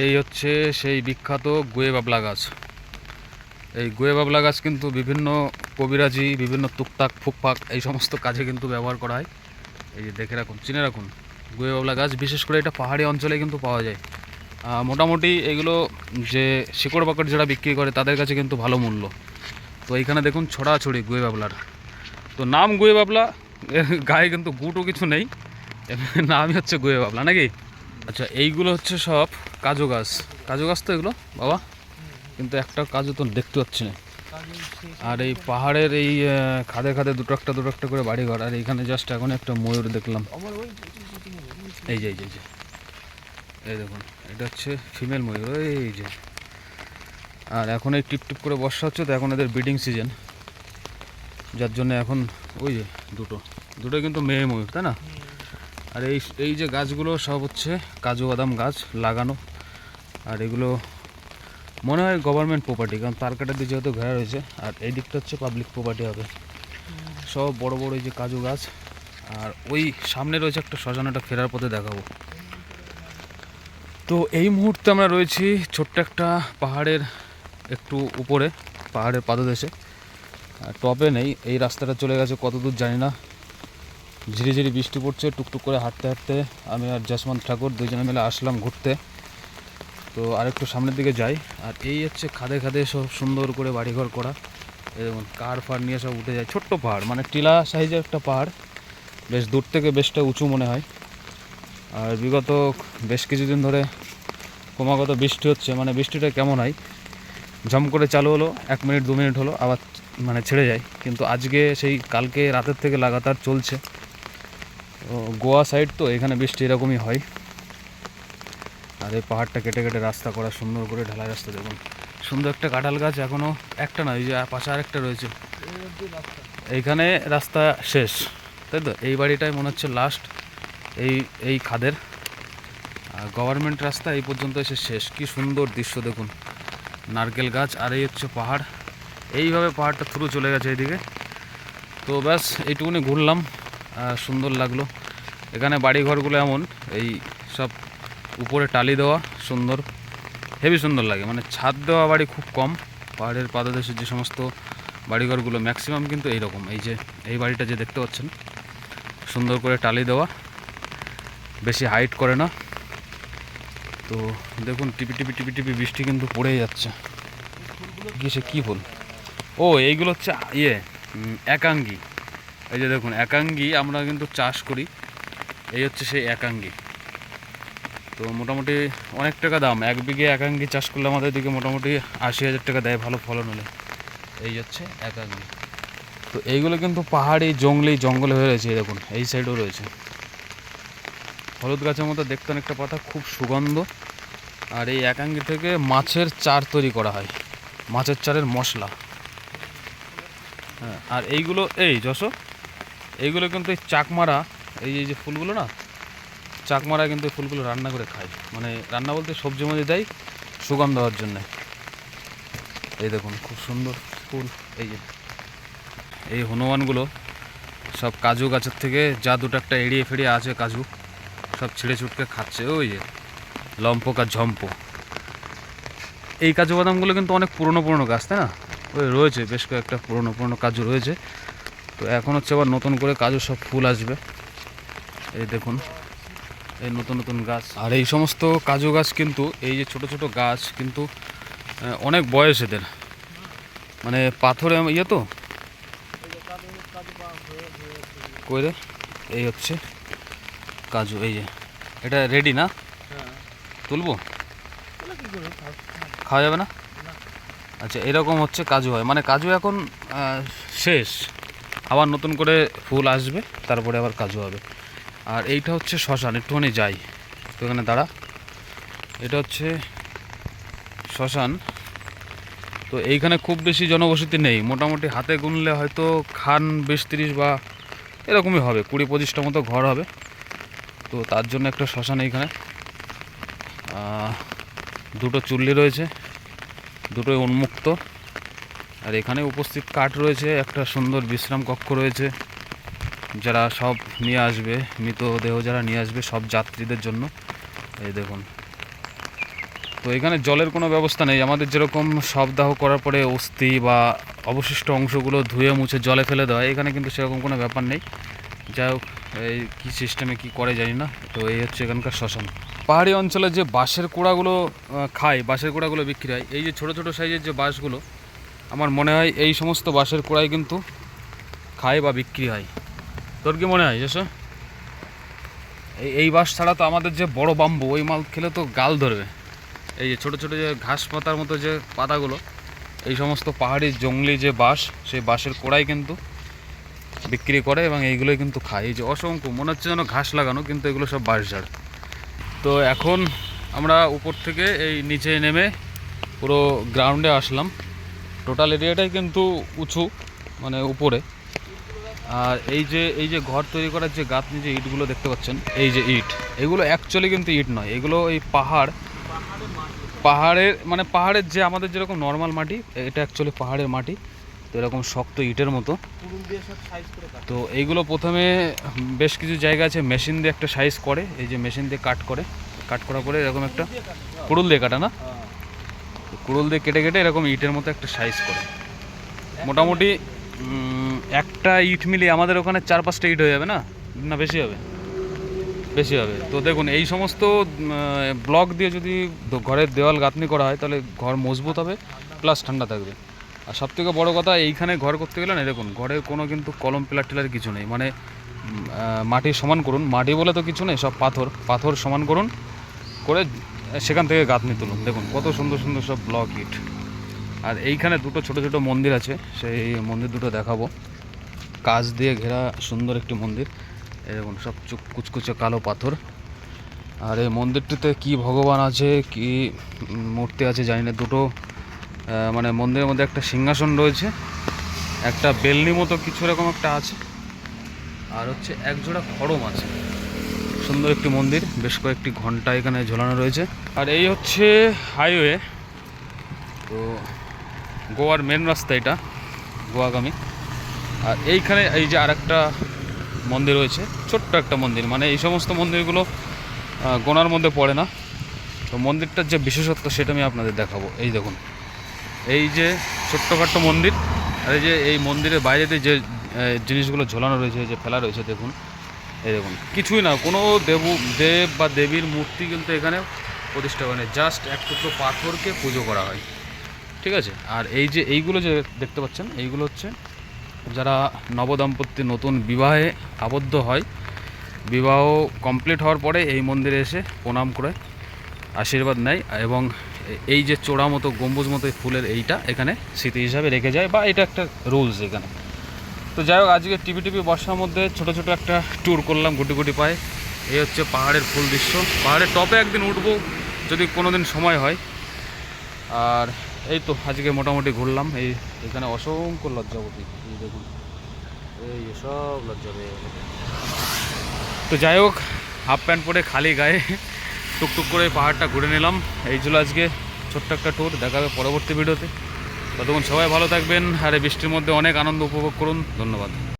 এই হচ্ছে সেই বিখ্যাত গুয়ে বাবলা গাছ। এই গুয়ে বাবলা গাছ কিন্তু বিভিন্ন কবিরাজি, বিভিন্ন টুকটাক ফুকফাক এই সমস্ত কাজে কিন্তু ব্যবহার করা হয়। এই যে দেখে রাখুন, চিনে রাখুন, গুয়ে বাবলা গাছ, বিশেষ করে এটা পাহাড়ি অঞ্চলে কিন্তু পাওয়া যায়। মোটামুটি এগুলো যে শিকড় বাকড় যারা বিক্রি করে তাদের কাছে কিন্তু ভালো মূল্য। তো এইখানে দেখুন ছড়াছড়ি গুয়ে বাবলার। তো নাম গুয়ে বাবলা গায়ে কিন্তু গুটও কিছু নেই। নামই হচ্ছে গুয়ে বাবলা, নাকি? আচ্ছা এইগুলো হচ্ছে সব কাজু গাছ। কাজু গাছ তো এগুলো, বাবা। কিন্তু একটা কাজু তো দেখতে পাচ্ছি না। আর এই পাহাড়ের এই খাদে খাদে দুটো একটা দুটো একটা করে বাড়ি ঘর আর এইখানে জাস্ট এখন একটা ময়ূর দেখলাম। এই যে এই যে, এই দেখুন, এটা হচ্ছে ফিমেল ময়ূর, এই যে। আর এখন এই টিপ টিপ করে বর্ষা হচ্ছে, তো এখন এদের ব্রিডিং সিজন যার জন্য এখন ওই যে দুটো। দুটো কিন্তু মেয়ে ময়ূর, তাই না? আর এই এই যে গাছগুলো সব হচ্ছে কাজু বাদাম গাছ লাগানো। আর এগুলো মনে হয় গভর্নমেন্ট প্রপার্টি কারণ তার কাটা দিয়ে যেহেতু ঘেরা রয়েছে, আর এই দিকটা হচ্ছে পাবলিক প্রপার্টি হবে। সব বড় বড় এই যে কাজু গাছ, আর ওই সামনে রয়েছে একটা শ্মশানটা ফেরার পথে দেখাবো। তো এই মুহূর্তে আমরা রয়েছি ছোট্ট একটা পাহাড়ের একটু উপরে, পাহাড়ের পাদদেশে। টপে নেই, এই রাস্তাটা চলে গেছে কত দূর জানি না। ঝিরিঝিরি বৃষ্টি পড়ছে, টুকটুক করে হাঁটতে হাঁটতে আমি আর যশবন্ত ঠাকুর দুজনে মিলে আসলাম ঘুরতে। তো আরেকটু সামনের দিকে যাই, আর এই হচ্ছে খাদে খাদে সব সুন্দর করে বাড়িঘর করা। দেখুন, কার ফার নিয়ে সব উঠে যায়, ছোট্ট পাহাড় মানে টিলা সাইজের একটা পাহাড়। বেশ দূর থেকে বেশটা উঁচু মনে হয়। আর বিগত বেশ কিছুদিন ধরে ক্রমাগত বৃষ্টি হচ্ছে মানে বৃষ্টিটা কেমন হয়? ঝম করে চালু হলো, এক মিনিট, দু মিনিট হলো, আবার মানে ছেড়ে যায়। কিন্তু আজকে সেই, কালকে রাতের থেকে লাগাতার চলছে। গোয়া সাইড তো এখানে বৃষ্টি এরকমই হয়। আর এই পাহাড়টা কেটে কেটে রাস্তা করা, সুন্দর করে ঢালাই রাস্তা দেখুন। সুন্দর একটা কাঁঠাল গাছ এখনও একটা না ওই যে পাশে আরেকটা রয়েছে। এইখানে রাস্তা শেষ, তাই তো? এই বাড়িটাই মনে হচ্ছে লাস্ট এই এই খাদের। আর গভর্নমেন্ট রাস্তা এই পর্যন্ত এসে শেষ, কি সুন্দর দৃশ্য দেখুন। নারকেল গাছ, আর এই হচ্ছে পাহাড়। এইভাবে পাহাড়টা থ্রু চলে গেছে এইদিকে তো ব্যাস, এইটুকুনি ঘুরলাম সুন্দর লাগল। এখানে বাড়িঘরগুলো এমন, এই সব উপরে টালি দেওয়া, সুন্দর, হেভি সুন্দর লাগে। মানে ছাদ দেওয়া বাড়ি খুব কম, পাহাড়ের পাদদেশের যে সমস্ত বাড়িঘরগুলো ম্যাক্সিমাম কিন্তু এইরকম। এই যে, এই বাড়িটা যে দেখতে পাচ্ছেন, সুন্দর করে টালি দেওয়া, বেশি হাইট করে না। তো দেখুন, টিপি টিপি টিপি টিপি বৃষ্টি কিন্তু পড়েই যাচ্ছে। সে কী ফুল। ও, এইগুলো হচ্ছে ইয়ে একাঙ্গি। এই যে দেখুন, একাঙ্গি আমরা কিন্তু চাষ করি। এই হচ্ছে সেই একাঙ্গি। তো মোটামুটি অনেক টাকা দাম। এক বিঘে একাঙ্গি চাষ করলে আমাদের দিকে মোটামুটি আশি হাজার টাকা দেয় ভালো ফলন হলে। এই হচ্ছে একাঙ্গি। তো এইগুলো কিন্তু পাহাড়ি, জঙ্গলি জঙ্গলে হয়ে রয়েছে দেখুন, এই সাইডেও রয়েছে। হলুদ গাছের মতো দেখতে অনেকটা পাতা, খুব সুগন্ধ। আর এই একাঙ্গি থেকে মাছের চার তৈরি করা হয়। মাছের চারের মশলা। হ্যাঁ আর এইগুলো, এই যশো, এইগুলো কিন্তু চাকমারা এই এই যে ফুলগুলো না, চাকমারা কিন্তু এই ফুলগুলো রান্না করে খায়। মানে রান্না বলতে সবজির মধ্যে দেয় সুগন্ধ দেওয়ার জন্যে। এই দেখুন, খুব সুন্দর ফুল। এই যে, এই হনুমানগুলো সব কাজু গাছের থেকে যা দুটো একটা এড়িয়ে ফেড়িয়ে আছে কাজু, সব ছিঁড়ে ছুটকে খাচ্ছে। ওই যে, লম্পক আর ঝম্প। এই কাজু বাদামগুলো কিন্তু অনেক পুরনো পুরনো গাছ, তাই না? ওই রয়েছে, বেশ কয়েকটা পুরনো পুরনো কাজু রয়েছে। তো এখন হচ্ছে আবার নতুন করে কাজু সব ফুল আসবে। এই দেখুন, এই নতুন নতুন গাছ। আর এই সমস্ত কাজু গাছ কিন্তু, এই যে ছোট ছোট গাছ কিন্তু অনেক বয়স এদের। মানে পাথরে ইয়ে তো? কই রে? এই হচ্ছে কাজু, এই যে। এটা রেডি না? তুলবো? খাওয়া যাবে না? আচ্ছা এরকম হচ্ছে কাজু হয়। মানে কাজু এখন শেষ। আবার নতুন করে ফুল আসবে, তারপরে আবার কাজু হবে। আর এইটা হচ্ছে শ্মশান, একটুখানি যাই তো এখানে দাঁড়া। এটা হচ্ছে শ্মশান। তো এইখানে খুব বেশি জনবসতি নেই, মোটামুটি হাতে গুনলে হয়তো খান বিশ তিরিশ বা এরকমই হবে, কুড়ি পঁচিশটা মতো ঘর হবে। তো তার জন্য একটা শ্মশান এইখানে। দুটো চুল্লি রয়েছে, দুটোই উন্মুক্ত। আর এখানে উপস্থিত কাঠ রয়েছে, একটা সুন্দর বিশ্রাম কক্ষ রয়েছে। যারা সব নিয়ে আসবে মৃতদেহ যারা নিয়ে আসবে, সব যাত্রীদের জন্য। এই দেখুন। তো এখানে জলের কোনো ব্যবস্থা নেই। আমাদের যেরকম শবদাহ করার পরে অস্থি বা অবশিষ্ট অংশগুলো ধুয়ে মুছে জলে ফেলে দেওয়া, এখানে কিন্তু সেরকম কোনো ব্যাপার নেই। যাই হোক, এই কী সিস্টেমে কী করে জানি না। তো এই হচ্ছে এখানকার শ্মশান পাহাড়ি অঞ্চলে যে বাঁশের কুড়াগুলো খায়, বাঁশের কুড়াগুলো বিক্রি হয়, এই যে ছোটো ছোটো সাইজের যে বাঁশগুলো, আমার মনে হয় এই সমস্ত বাঁশের কুড়াই কিন্তু খায় বা বিক্রি হয়। তোর কি মনে হয় যশো এই এই বাঁশ ছাড়া তো আমাদের যে বড় বাম্বু, ওই মাল খেলে তো গাল ধরবে। এই যে ছোটো ছোটো যে ঘাস পাতার মতো যে পাতাগুলো, এই সমস্ত পাহাড়ি জঙ্গলি যে বাঁশ সেই বাঁশের কোড়াই কিন্তু বিক্রি করে এবং এইগুলোই কিন্তু খায়। এই যে অসংখ্য, মনে হচ্ছে যেন ঘাস লাগানো, কিন্তু এগুলো সব বাঁশ ঝাড়। তো এখন আমরা উপর থেকে এই নিচে নেমে পুরো গ্রাউন্ডে আসলাম। টোটাল এরিয়াটাই কিন্তু উঁচু মানে উপরে। আর এই যে এই যে ঘর তৈরি করার যে গাঁথনি যে ইটগুলো দেখতে পাচ্ছেন, এই যে ইট, এগুলো অ্যাকচুয়ালি কিন্তু ইট নয়, এগুলো এই পাহাড়, পাহাড়ের মানে পাহাড়ের যে আমাদের যেরকম নর্মাল মাটি, এটা অ্যাকচুয়ালি পাহাড়ের মাটি, তো এরকম শক্ত ইটের মতো। তো এইগুলো প্রথমে বেশ কিছু জায়গা আছে, মেশিন দিয়ে একটা সাইজ করে, এই যে মেশিন দিয়ে কাট করে, কাট করার পরে এরকম একটা কুড়ুল দিয়ে কাটা, না? কুড়ুল দিয়ে কেটে কেটে এরকম ইটের মতো একটা সাইজ করে। মোটামুটি একটা ইট মিলিয়ে আমাদের ওখানে চার পাঁচটা ইট হয়ে যাবে না? না, বেশি হবে। বেশি হবে। তো দেখুন, এই সমস্ত ব্লক দিয়ে যদি ঘরের দেওয়াল গাঁথনি করা হয়, তাহলে ঘর মজবুত হবে প্লাস ঠান্ডা থাকবে। আর সব থেকে বড়ো কথা, এইখানে ঘর করতে গেলে না দেখুন ঘরের কোনো কিন্তু কলম, পিলার, টিলার কিছু নেই। মানে মাটি সমান করুন। মাটি বলে তো কিছু নেই, সব পাথর। পাথর সমান করুন, করে সেখান থেকে গাঁথনি তুলুন। দেখুন, কত সুন্দর সুন্দর সব ব্লক ইট। আর এইখানে দুটো ছোট ছোট মন্দির আছে, সেই মন্দির দুটো দেখাবো। কাজ দিয়ে ঘেরা সুন্দর একটি মন্দির। এরকম সব চুক কুচকুচে কালো পাথর। আর এই মন্দিরটিতে কি ভগবান আছে, কি মূর্তি আছে জানি না, দুটো মানে মন্দিরের মধ্যে একটা সিংহাসন রয়েছে, একটা বেলনি মতো কিছু এরকম একটা আছে, আর হচ্ছে এক জোড়া খড়ম আছে। সুন্দর একটি মন্দির, বেশ কয়েকটি ঘণ্টা এখানে ঝোলানো রয়েছে। আর এই হচ্ছে হাইওয়ে তো গোয়ার মেন রাস্তা এটা, গোয়াগামী। আর এইখানে এই যে আরেকটা মন্দির রয়েছে, ছোট্ট একটা মন্দির মানে এই সমস্ত মন্দিরগুলো গোনার মধ্যে পড়ে না। তো মন্দিরটার যে বিশেষত্ব সেটা আমি আপনাদের দেখাবো। এই দেখুন, এই যে ছোট্টখাট্ট মন্দির, আর এই যে এই মন্দিরের বাইরেতে যে জিনিসগুলো ঝোলানো রয়েছে যে ফেলা রয়েছে, দেখুন। এই দেখুন, কিছুই না, কোনো দেব দেব বা দেবীর মূর্তি কিন্তু এখানে প্রতিষ্ঠা করে জাস্ট এক টুকরো পাথরকে পুজো করা হয়। ঠিক আছে? আর এই যে এইগুলো যে দেখতে পাচ্ছেন, এইগুলো হচ্ছে যারা নবদম্পতি নতুন বিবাহে আবদ্ধ হয়, বিবাহ কমপ্লিট হওয়ার পরে এই মন্দিরে এসে প্রণাম করে, আশীর্বাদ নেয় এবং এই যে চোড়া মতো, গম্বুজ মতো ফুলের এইটা এখানে স্মৃতি হিসাবে রেখে যায় বা এটা একটা রুলস এখানে। তো যাই হোক, আজকে টিভি টিভি বর্ষার মধ্যে ছোট ছোট একটা ট্যুর করলাম গুটি গুটি পায়ে। এই হচ্ছে পাহাড়ের ফুল দৃশ্য। পাহাড়ের টপে একদিন উঠবো যদি কোনো দিন সময় হয়। আর এই তো আজকে মোটামুটি ঘুরলাম, এই এখানে অসংখ্য লজ্জাবতী এই দেখুন। এই সব লজ্জাবতী তো যাই হোক, হাফ প্যান্ট পরে খালি গায়ে, টুকটুক করে পাহাড়টা ঘুরে নিলাম। এই ছিল আজকে ছোট্ট একটা ট্যুর দেখা হবে পরবর্তী ভিডিওতে ততক্ষণ সবাই ভালো থাকবেন, আর এই বৃষ্টির মধ্যে অনেক আনন্দ উপভোগ করুন, ধন্যবাদ।